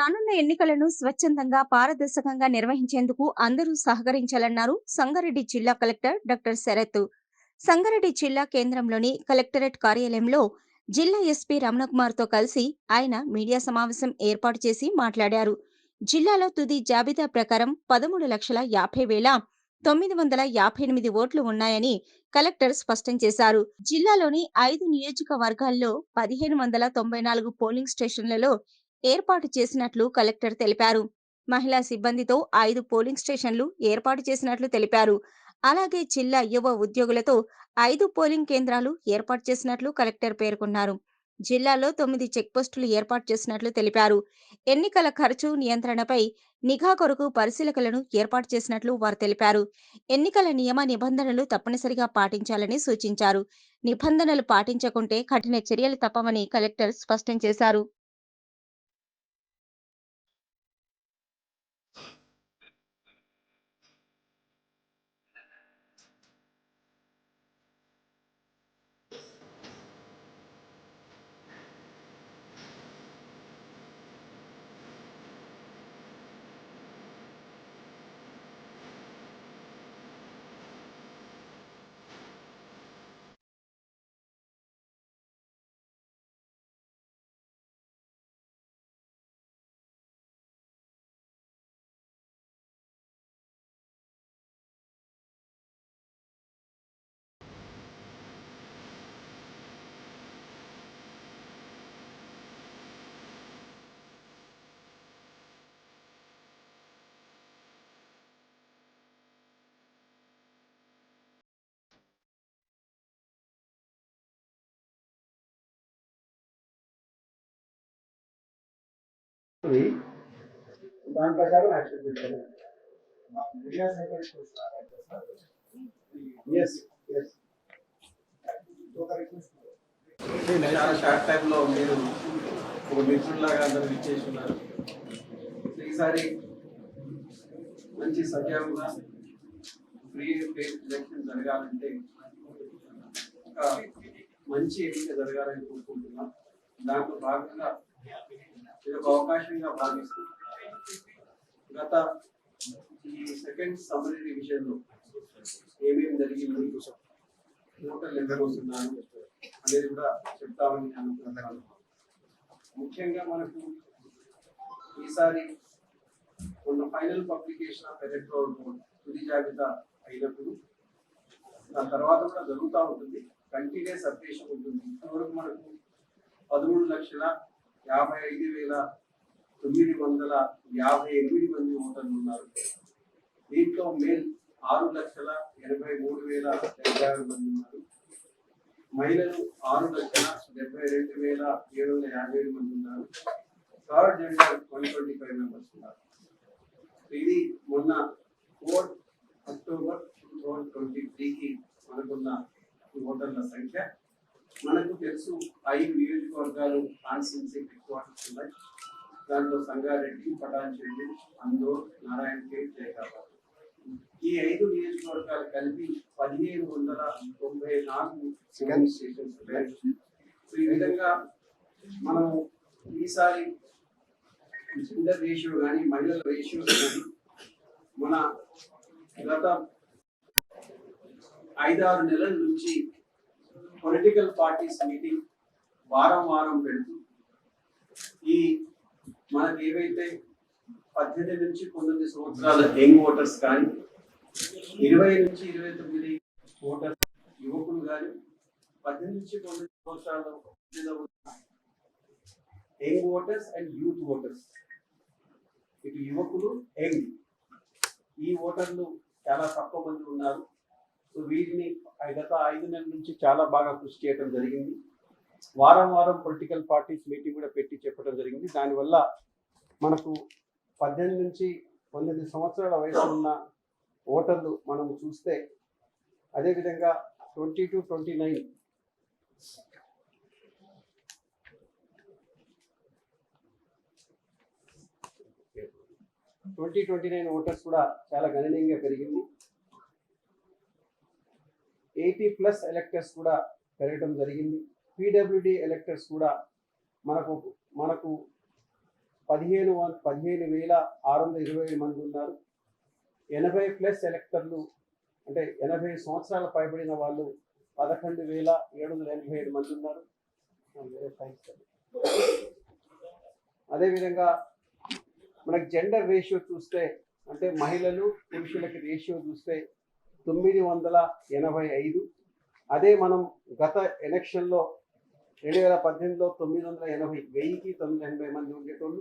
రానున్న ఎన్నికలను స్వచ్ఛందంగా పారదర్శకంగా నిర్వహించేందుకు అందరూ సహకరించాలన్నారు సంగారెడ్డి జిల్లా కలెక్టర్ డాక్టర్ శరత్. సంగారెడ్డి జిల్లా కేంద్రంలోని కలెక్టరేట్ కార్యాలయంలో జిల్లా ఎస్పీ రమణకుమార్తో కలిసి ఆయన మీడియా సమావేశం ఏర్పాటు చేసి మాట్లాడారు. జిల్లాలో తుది జాబితా ప్రకారం పదమూడు లక్షల యాభై వేల తొమ్మిది వందల యాభై ఎనిమిది ఓట్లు ఉన్నాయని కలెక్టర్ స్పష్టం చేశారు. జిల్లాలోని ఐదు నియోజకవర్గాల్లో పదిహేను వందల తొంభై నాలుగు పోలింగ్ స్టేషన్లలో ఏర్పాటు చేసినట్లు కలెక్టర్ తెలిపారు. మహిళా సిబ్బందితో ఐదు పోలింగ్ స్టేషన్లు ఏర్పాటు చేసినట్లు తెలిపారు. అలాగే జిల్లా యువ ఉద్యోగులతో ఐదు పోలింగ్ కేంద్రాలు ఏర్పాటు చేసినట్లు కలెక్టర్ పేర్కొన్నారు. జిల్లాలో తొమ్మిది చెక్పోస్టులు ఏర్పాటు చేసినట్లు తెలిపారు. ఎన్నికల ఖర్చు నియంత్రణపై నిఘా కొరకు పరిశీలకులను ఏర్పాటు చేసినట్లు వారు తెలిపారు. ఎన్నికల నియమ నిబంధనలు తప్పనిసరిగా పాటించాలని సూచించారు. నిబంధనలు పాటించకుంటే కఠిన చర్యలు తప్పమని కలెక్టర్ స్పష్టం చేశారు. ఉంది. దాని ప్రకారం యాక్షన్ చాలా షార్ట్ టైంలో మీరు ఒక మిత్రుల్లాగా అందరూ ఇచ్చేసి ఉన్నారు ఈసారి మంచి సజావుగా ఫ్రీ ఎలక్షన్ జరగాలంటే ఒక మంచి ఎన్నిక జరగాలని కోరుకుంటున్నాం. దాంట్లో భాగంగా ఒక అవకాశంగా భావిస్తూ గత ఈ సెకండ్ సమ్మరీ రివిజన్లో ఏమేమి జరిగింది? ఓటర్లు ఎందరు వస్తున్నారు అనేది కూడా చెప్తామని అనుకుంటున్నాను. ముఖ్యంగా మనకు ఈసారి మొన్న final publication of electoral board తుది జాబితా అయినప్పుడు దాని తర్వాత కూడా జరుగుతూ ఉంటుంది. కంటిన్యూస్ అప్డేషన్ ఉంటుంది. ఇంతవరకు మనకు పదమూడు లక్షల యాభై ఐదు వేల తొమ్మిది వందల యాభై ఎనిమిది మంది ఓటర్లు ఉన్నారు. దీంట్లో మేల్ ఆరు లక్షల ఎనభై మూడు వేల డెబ్బై ఆరు మంది ఉన్నారు. మహిళలు ఆరు లక్షల డెబ్బై రెండు వేల ఏడు వందల యాభై ఏడు మంది ఉన్నారు. Third gender one twenty five members ఉన్నారు. ఇది మొన్న four October two thousand twenty త్రీకి మనకున్న ఓటర్ల సంఖ్య. మనకు తెలుసు ఐదు నియోజకవర్గాలు కాన్స్టిట్యున్సీ హెడ్ క్వార్టర్స్ ఉన్నాయి. దాంట్లో సంగారెడ్డి పటాన్చెల్లి అందోర్ నారాయణఖేడ్ జైరాబాద్ ఈ ఐదు నియోజకవర్గాలు కలిపి పదిహేను వందల తొంభై నాలుగు పోలింగ్ స్టేషన్స్ ఉన్నాయి. సో ఈ విధంగా మనం ఈసారి జెండర్ రేషియో కానీ మహిళల రేషియో కానీ మన గత ఐదారు నెలల నుంచి పొలిటికల్ పార్టీస్ మీటింగ్ వారం వారం పెడుతూ ఈ మనకి ఏవైతే పద్దెనిమిది నుంచి పంతొమ్మిది సంవత్సరాల యంగ్ ఓటర్స్ కానీ ఇరవై నుంచి ఇరవై తొమ్మిది ఓటర్స్ యువకులు కానీ పద్దెనిమిది నుంచి పంతొమ్మిది సంవత్సరాల young voters and youth voters. ఇటు యువకులు యంగ్. ఈ ఓటర్లు చాలా తక్కువ మంది ఉన్నారు. సో వీటిని గత ఐదు నెలల నుంచి చాలా బాగా కృషి చేయడం జరిగింది. వారం వారం పొలిటికల్ పార్టీస్ మీటింగ్ కూడా పెట్టి చెప్పడం జరిగింది. దానివల్ల మనకు పద్దెనిమిది నుంచి పంతొమ్మిది సంవత్సరాల వయసు ఉన్న ఓటర్లు మనం చూస్తే అదేవిధంగా twenty to twenty nine twenty twenty nine voters కూడా చాలా గణనీయంగా పెరిగింది. ఎయిటీ ప్లస్ ఎలక్టర్స్ కూడా పెరగడం జరిగింది. పీడబ్ల్యూడి ఎలక్టర్స్ కూడా మనకు మనకు పదిహేను పదిహేను వేల ఆరు వందల ఇరవై ఐదు మంది ఉన్నారు. ఎనభై ప్లస్ ఎలక్టర్లు అంటే ఎనభై సంవత్సరాల పైబడిన వాళ్ళు పదకొండు వేల ఏడు వందల ఎనభై ఏడు మంది ఉన్నారు. అదేవిధంగా మనకి జెండర్ రేషియో చూస్తే అంటే మహిళలు పురుషులకి రేషియో చూస్తే తొమ్మిది వందల ఎనభై ఐదు. అదే మనం గత ఎలక్షన్లో రెండు వేల పద్దెనిమిదిలో తొమ్మిది వందల ఎనభై వెయ్యికి తొమ్మిది ఎనభై మంది ఉండేటోళ్ళు.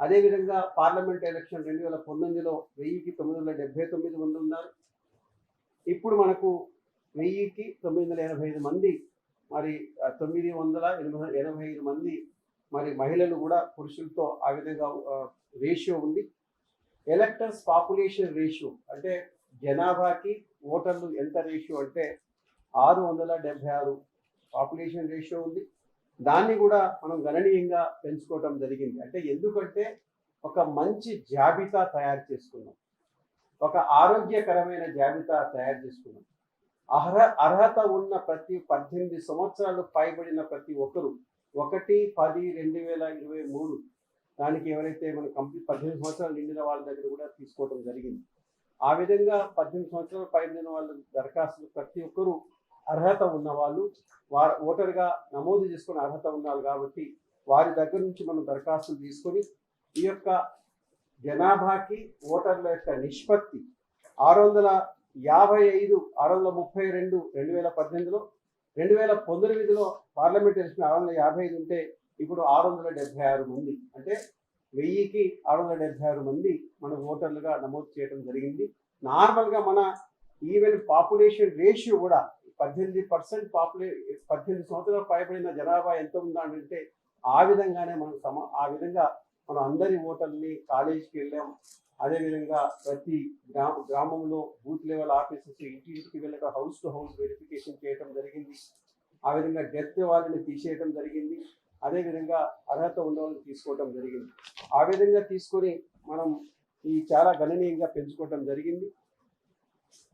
అదేవిధంగా పార్లమెంట్ ఎలక్షన్ రెండు వేల పంతొమ్మిదిలో వెయ్యికి తొమ్మిది వందల డెబ్బై తొమ్మిది మంది ఉన్నారు. ఇప్పుడు మనకు వెయ్యికి తొమ్మిది వందల ఎనభై ఐదు మంది మరి తొమ్మిది వందల ఎనభై ఎనభై ఐదు మంది మరి మహిళలు కూడా పురుషులతో ఆ విధంగా రేషియో ఉంది. ఎలక్టర్స్ పాపులేషన్ రేషియో అంటే జనాభాకి ఓటర్లు ఎంత రేషియో అంటే ఆరు వందల డెబ్బై ఆరు పాపులేషన్ రేషియో ఉంది. దాన్ని కూడా మనం గణనీయంగా పెంచుకోవటం జరిగింది. అంటే ఎందుకంటే ఒక మంచి జాబితా తయారు చేసుకున్నాం. ఒక ఆరోగ్యకరమైన జాబితా తయారు చేసుకున్నాం. అర్హ అర్హత ఉన్న ప్రతి పద్దెనిమిది సంవత్సరాలు పైబడిన ప్రతి ఒక్కరు ఒకటి పది రెండు వేల ఇరవై మూడు దానికి ఎవరైతే మన కంప్లీట్ పద్దెనిమిది సంవత్సరాలు నిండిన వాళ్ళ దగ్గర కూడా తీసుకోవడం జరిగింది. ఆ విధంగా పద్దెనిమిది సంవత్సరాలు పైబడిన వాళ్ళ దరఖాస్తులు ప్రతి ఒక్కరూ అర్హత ఉన్నవాళ్ళు వారు ఓటర్గా నమోదు చేసుకుని అర్హత ఉన్నారు కాబట్టి వారి దగ్గర నుంచి మనం దరఖాస్తులు తీసుకొని ఈ యొక్క జనాభాకి ఓటర్ల యొక్క నిష్పత్తి ఆరు వందల యాభై ఐదు ఆరు వందల ముప్పై రెండు రెండు వేల పద్దెనిమిదిలో రెండు వేల పంతొమ్మిదిలో పార్లమెంట్ ఎలక్షన్ ఆరు వందల యాభై ఐదు ఉంటే ఇప్పుడు ఆరు వందల డెబ్బై ఆరు మంది. అంటే వెయ్యికి ఆరు వందల డెబ్బై ఆరు మంది మన ఓటర్లుగా నమోదు చేయడం జరిగింది. నార్మల్గా మన ఈవెన్ పాపులేషన్ రేషియో కూడా పద్దెనిమిది పర్సెంట్ పాపులే పద్దెనిమిది సంవత్సరాలు పైబడిన జనాభా ఎంత ఉందా అంటే ఆ విధంగానే మనం సమ ఆ విధంగా మనం అందరి ఓటర్ని కాలేజీకి వెళ్ళాం. అదేవిధంగా ప్రతి గ్రామ గ్రామంలో బూత్ లెవెల్ ఆఫీసెస్ ఇంటింటికి వెళ్ళక హౌస్ టు హౌస్ వెరిఫికేషన్ చేయడం జరిగింది. ఆ విధంగా డెత్ వాళ్ళని తీసేయడం జరిగింది. అదేవిధంగా అర్హత ఉన్న తీసుకోవటం తీసుకోవడం జరిగింది. ఆ విధంగా తీసుకొని మనం ఈ చాలా గణనీయంగా పెంచుకోవటం జరిగింది.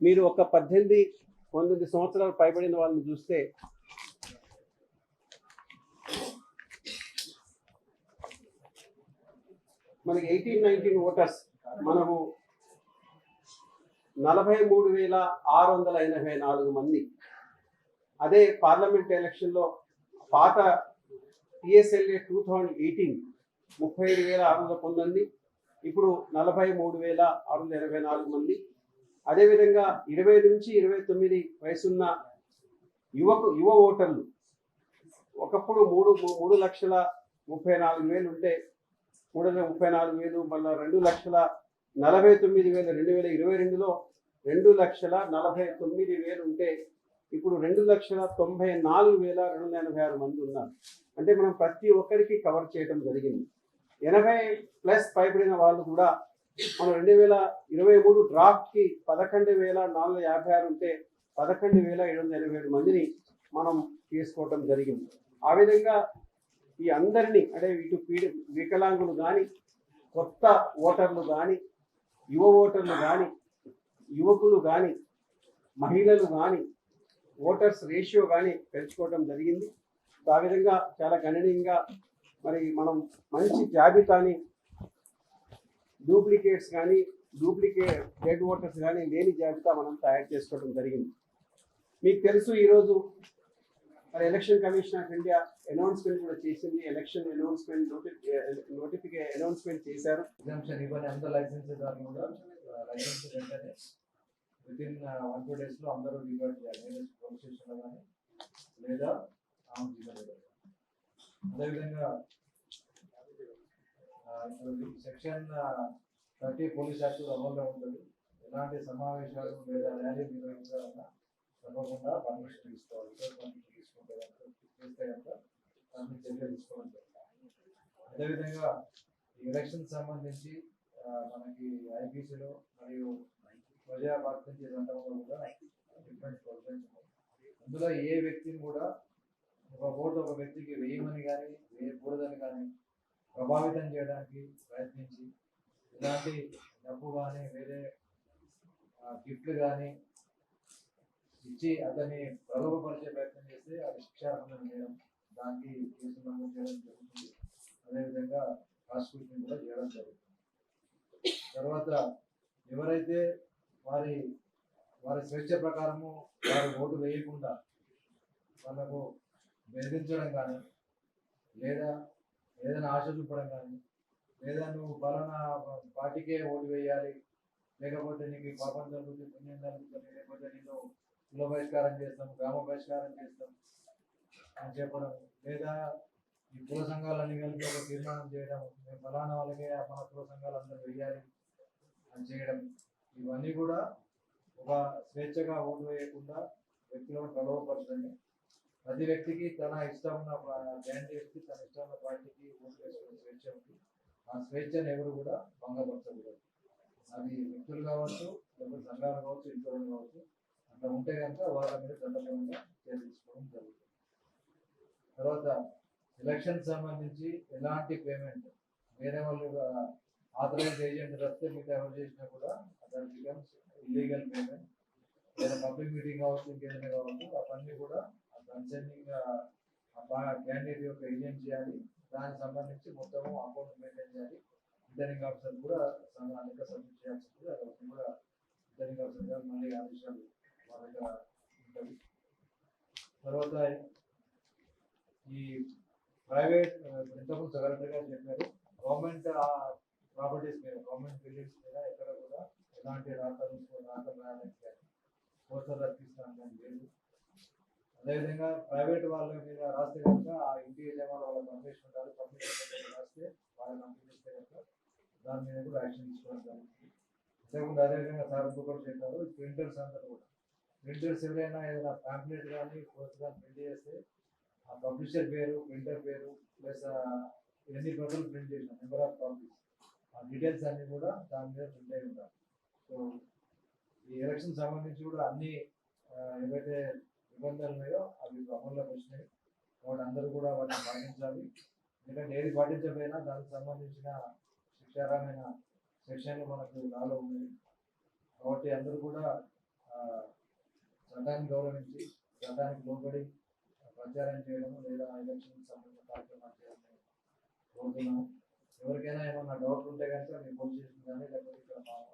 మీరు ఒక పద్దెనిమిది పంతొమ్మిది సంవత్సరాలు పైబడిన వాళ్ళని చూస్తే మనకి ఎయిటీన్ నైన్టీన్ ఓటర్స్ మనము నలభై మూడు వేల ఆరు వందల ఎనభై నాలుగు మంది. అదే పార్లమెంట్ ఎలక్షన్లో పాత టిఎస్ఎల్ఏ టూ థౌజండ్ ఎయిటీన్ ముప్పై ఐదు వేల ఆరు వందల పంతొమ్మిది ఇప్పుడు నలభై మూడు వేల ఆరు వందల ఎనభై నాలుగు మంది. అదేవిధంగా ఇరవై నుంచి ఇరవై తొమ్మిది వయసున్న యువకు యువ ఓటర్లు ఒకప్పుడు మూడు మూడు లక్షల ముప్పై నాలుగు వేలు ఉంటే మూడు వందల ముప్పై నాలుగు వేలు మళ్ళీ రెండు లక్షల నలభై తొమ్మిది వేల రెండు వేల ఇరవై రెండులో రెండు లక్షల నలభై తొమ్మిది వేలు ఉంటే ఇప్పుడు రెండు లక్షల తొంభై నాలుగు వేల రెండు వందల ఎనభై ఆరు మంది ఉన్నారు. అంటే మనం ప్రతి ఒక్కరికి కవర్ చేయడం జరిగింది. ఎనభై ప్లస్ పైబడిన వాళ్ళు కూడా మనం రెండు వేల ఇరవై మూడు డ్రాఫ్ట్కి పదకొండు వేల నాలుగు వందల యాభై ఆరు ఉంటే పదకొండు వేల ఏడు వందల ఎనభై ఏడు మందిని మనం తీసుకోవటం జరిగింది. ఆ విధంగా ఈ అందరినీ అంటే ఇటు పీడి వికలాంగులు కానీ కొత్త ఓటర్లు కానీ యువ ఓటర్లు కానీ యువకులు కానీ మహిళలు కానీ ఓటర్స్ రేషియో కానీ పెంచుకోవడం జరిగింది. ఆ విధంగా చాలా గణనీయంగా మరి మనం మంచి జాబితాని డూప్లికేట్స్ కానీ డూప్లికేట్ డెడ్ ఓటర్స్ కానీ లేని జాబితా మనం తయారు చేసుకోవడం జరిగింది. మీకు తెలుసు ఈరోజు మరి election commission of India announcement కూడా చేసింది. ఎలక్షన్ అనౌన్స్మెంట్ నోటిఫికే అనౌన్స్మెంట్ చేశారు. విత్ ఇన్ వన్ టూ డేస్లో అందరూ రికార్డ్ చేయాలి. పోలీస్ స్టేషన్లో కానీ లేదా అదేవిధంగా సెక్షన్ థర్టీ పోలీస్ యాక్ట్ అమల్లో ఉంటుంది. ఎలాంటి సమావేశాలు లేదా ర్యాలీ నిర్వహించాలన్నా తప్పకుండా పర్మిషన్ తీసుకోవాలి. వితౌట్ పర్మిషన్ తీసుకుంటే కనుక చేస్తే కనుక దాన్ని చర్య తీసుకోవడం జరుగుతుంది అదేవిధంగా ఈ ఎలక్షన్ సంబంధించి మనకి ఐపీసీలో మరియు ప్రజా ప్రాతినిధ్య చట్టంలో కూడా డిఫరెంట్ ప్రొవిజన్స్ అందులో ఏ వ్యక్తిని కూడా ఒక ఓటు ఒక వ్యక్తికి వేయమని కానీ వేయకూడదని కానీ ప్రభావితం చేయడానికి ప్రయత్నించి ఇలాంటి డబ్బు కానీ వేరే గిఫ్ట్లు కానీ ఇచ్చి అతన్ని ప్రలోభపరిచే ప్రయత్నం చేస్తే అది శిక్షార్హం చేయడం దానికి కేసు నమోదు చేయడం జరుగుతుంది. అదేవిధంగా ప్రాసిక్యూషన్ కూడా చేయడం జరుగుతుంది. తర్వాత ఎవరైతే వారి వారి స్వేచ్ఛ ప్రకారము వారు ఓటు వేయకుండా వాళ్ళకు బెదిరించడం కానీ లేదా ఏదైనా ఆశ చూపడం కానీ లేదా నువ్వు ఫలానా పార్టీకే ఓటు వేయాలి లేకపోతే నీకు పాపం జరుగుతుంది పుణ్యం జరుగుతుంది లేకపోతే నేను కుల బహిష్కారం చేస్తాం గ్రామ బహిష్కారం చేస్తాం అని చెప్పడం లేదా ఈ కుల సంఘాలన్నీ కలిపి ఒక తీర్మానం చేయడం మేము ఫలానా వాళ్ళకే మన కుల సంఘాలు అందరూ వెయ్యాలి అని చేయడం ఇవన్నీ కూడా ఒక స్వేచ్ఛగా ఓటు వేయకుండా వ్యక్తులను ప్రలోభపరచండి ప్రతి వ్యక్తికి తన ఇష్టం ఉన్న క్యాండిడేట్కి తన ఇష్టం ఉన్న పార్టీకి ఓటు వేసుకునే స్వేచ్ఛ ఉంది. ఆ స్వేచ్ఛను ఎవరు కూడా భంగపరచకూడదు. అది వ్యక్తులు కావచ్చు లేకపోతే సంఘాలు కావచ్చు ఇంట్లో కావచ్చు అట్లా ఉంటే కనుక వాళ్ళ మీద చట్టపరంగా చర్య తీసుకోవడం జరుగుతుంది. తర్వాత ఎలక్షన్ సంబంధించి ఎలాంటి పేమెంట్ వేరే వాళ్ళు ఆథరైజ్ ఏజెంట్ వస్తే మీకు ఎవరు చేసినా కూడా దట్ బికమ్స్ ఇల్లీగల్ పేమెంట్ ఏదైనా పబ్లిక్ మీటింగ్ కావచ్చు ఇంకేదైనా కావచ్చు అవన్నీ కూడా కన్సర్నింగ్ క్యాండిడేట్ యొక్క ఏజెంట్ చేయాలి. దానికి సంబంధించి మొత్తము అకౌంట్ మెయింటైన్ చేయాలి. రిటర్నింగ్ ఆఫీసర్ కూడా సంఘానికి సబ్మిట్ చేయాల్సి ఉంటుంది కూడా రిటర్నింగ్ ఆఫీసర్ గారు మళ్ళీ ఆదేశాలు మా దగ్గర ఉంటుంది తర్వాత ఈ ప్రైవేట్ ఇంతకుముందు సెక్రటరీ గారు చెప్పారు గవర్నమెంట్ ప్రాపర్టీస్ మీద గవర్నమెంట్ బిల్డింగ్స్ మీద ఎక్కడ కూడా ఎలాంటి రాతలు రాతలు రాయడానికి కానీ పోస్టర్ రప్పిస్తాను కానీ లేదు. అదేవిధంగా ప్రైవేట్ వాళ్ళ మీద రాస్తే కనుక ఆ ఇంటి యజమాని వాళ్ళ పర్మిషన్ ఉండాలి పర్మిషన్ రాస్తే వాళ్ళని కంపెనీ కనుక దాని మీద కూడా యాక్షన్ తీసుకోవడం జరుగుతుంది. అంతేకాకుండా అదేవిధంగా సార్ కూడా చేస్తారు ప్రింటర్స్ అందరూ కూడా. ప్రింటర్స్ ఎవరైనా ఏదైనా ప్యాంప్లెట్ కానీ పోస్ట్ కానీ ప్రింట్ చేస్తే ఆ పబ్లిషర్ పేరు ప్రింటర్ పేరు ప్లస్ ఎన్ని ప్రజలు ప్రింట్ చేసిన నెంబర్ ఆఫ్ కాపీస్ ఆ డీటెయిల్స్ అన్ని కూడా దాని మీద ప్రింట్ అయి ఉండాలి సో ఈ ఎలక్షన్ సంబంధించి కూడా అన్ని ఏవైతే నిబంధనలు ఉన్నాయో అవి అమల్లోకి వచ్చినాయి. కాబట్టి అందరూ కూడా వాటిని పాటించాలి. ఎందుకంటే ఏది పాటించకపోయినా దానికి సంబంధించిన శిక్షారమైన సెక్షన్లు మనకు నాలో ఉన్నాయి. కాబట్టి అందరూ కూడా చట్టాన్ని గౌరవించి చట్టానికి లోబడి ప్రచారం చేయడం లేదా ఎలక్షన్ సంబంధించిన కార్యక్రమాలు చేయడం కోరుతున్నాము ఎవరికైనా ఏమన్నా డౌట్ ఉంటే కనుక మీ పోలీస్ స్టేషన్ కానీ లేకపోతే ఇక్కడ మా